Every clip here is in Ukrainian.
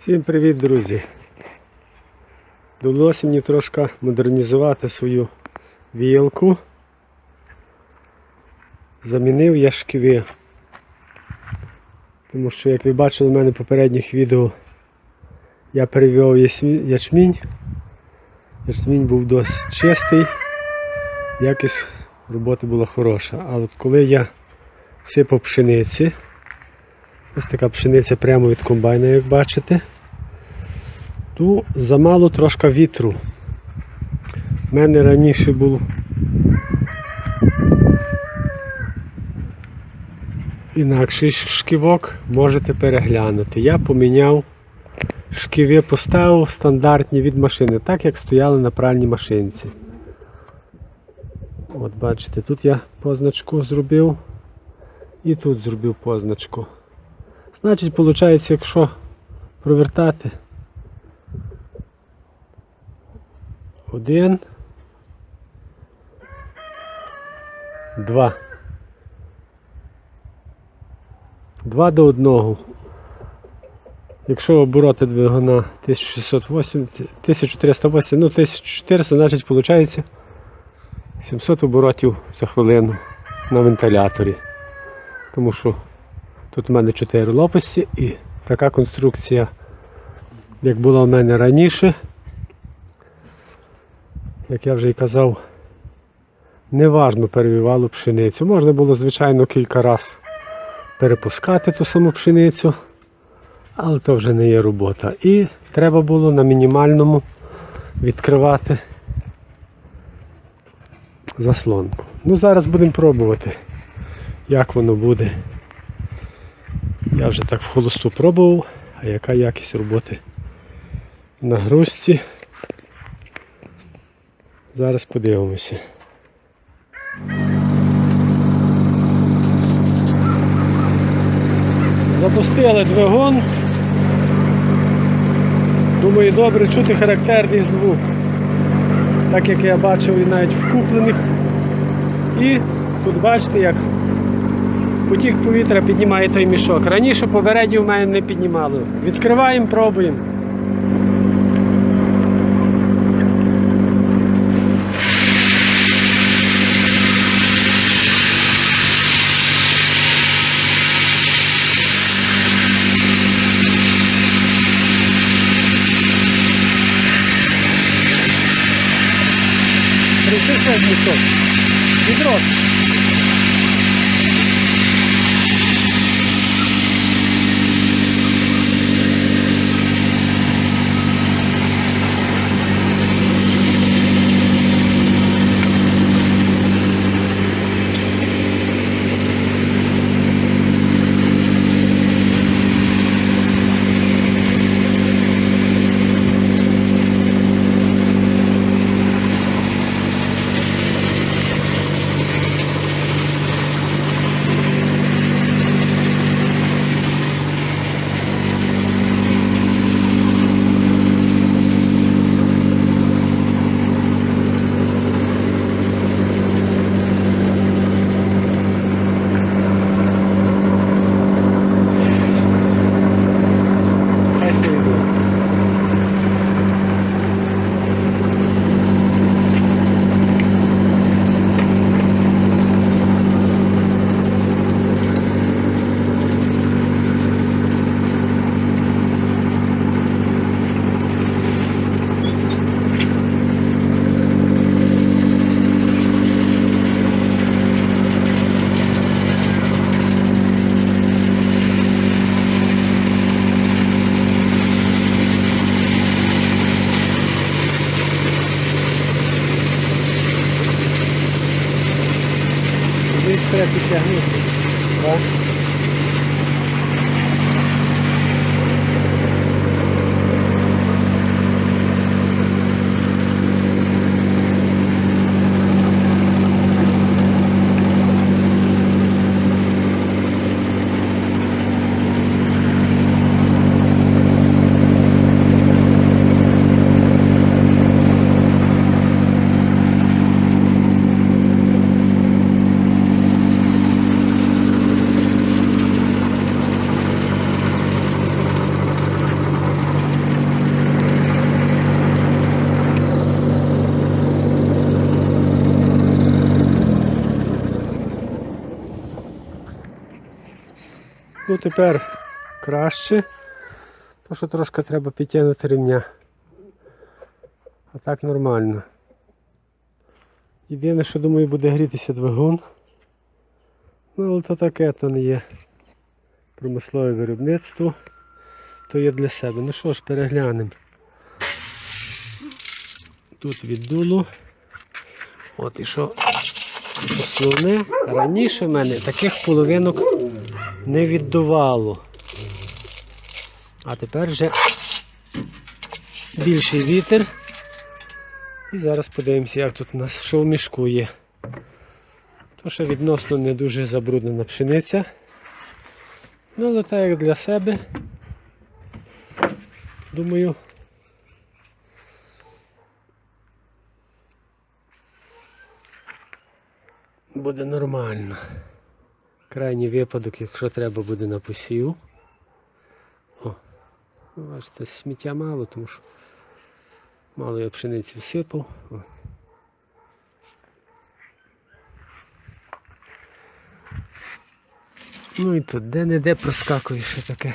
Всім привіт, друзі! Довелося мені трошки модернізувати свою віялку. Замінив я шківи. Тому що, як ви бачили в мене в попередніх відео, я перевів ячмінь. Ячмінь був досить чистий, якість роботи була хороша. А от коли я всипав пшениці, Ось така пшениця прямо від комбайна, як бачите. Ту замало трошки вітру. У мене раніше був інакший шківок, можете переглянути. Я поміняв шківи, поставив стандартні від машини, так як стояли на пральній машинці. От бачите, тут я позначку зробив і тут зробив позначку. Значить, виходить, якщо провертати один, два. Два до одного. Якщо обороти двигуна 1680, 1308, ну 1400, значить виходить 700 оборотів за хвилину на вентиляторі. Тому що Тут у мене 4 лопасті і така конструкція, як була у мене раніше. Як я вже і казав, неважно перевівало пшеницю. Можна було, звичайно, кілька разів перепускати ту саму пшеницю, але то вже не є робота. І треба було на мінімальному відкривати заслонку. Ну, зараз будемо пробувати, як воно буде. Я вже так в холосту пробував, а яка якість роботи на грузці. Зараз подивимося. Запустили двигун. Думаю, добре чути характерний звук. Так як я бачив і навіть в куплених. І тут бачите, як потік повітря піднімає той мішок. Раніше попередньо в мене не піднімало. Відкриваємо, пробуємо. Відро. Треба підтягнути. Так? Тепер краще. То що трошки треба підтягнути ремня. А так нормально. Єдине, що думаю, буде грітися двигун. Ну, але то таке, то не є промислове виробництво, то є для себе. Ну що ж, переглянемо. Тут віддуло. От і що основне, раніше в мене таких половинок не віддувало. А тепер вже більший вітер. І зараз подивимося, як тут у нас що в мішку є. То що відносно не дуже забруднена пшениця. Ну, але так як для себе. Думаю. Буде нормально. Крайній випадок, якщо треба буде на посів. О, ну, бачите, сміття мало, тому що мало я пшениці всипав. О. Ну і тут де-не-де проскакує ще таке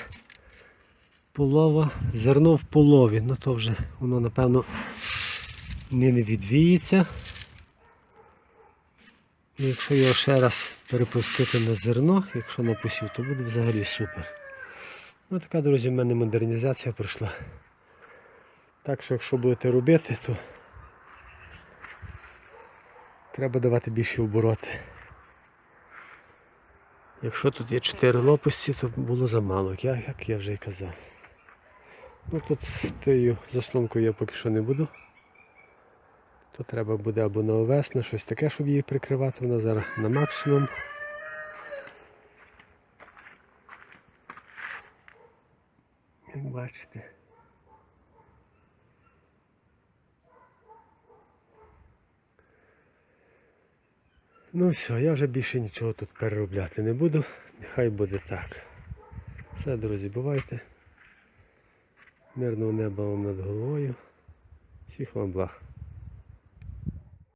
полова, зерно в полові, ну то вже воно напевно не, не відвіється. Якщо його ще раз перепустити на зерно, якщо на посів, то буде взагалі супер. Ну така, друзі, в мене модернізація пройшла. Так що якщо будете робити, то треба давати більші обороти. Якщо тут є 4 лопасті, то було замало, як я, вже й казав. Ну тут з тією заслонкою я поки що не буду. То треба буде або на овес, на щось таке, щоб її прикривати. Вона зараз на максимум. Як бачите. Ну все, я вже більше нічого тут переробляти не буду. Нехай буде так. Все, друзі, бувайте. Мирного неба вам над головою. Всіх вам благ.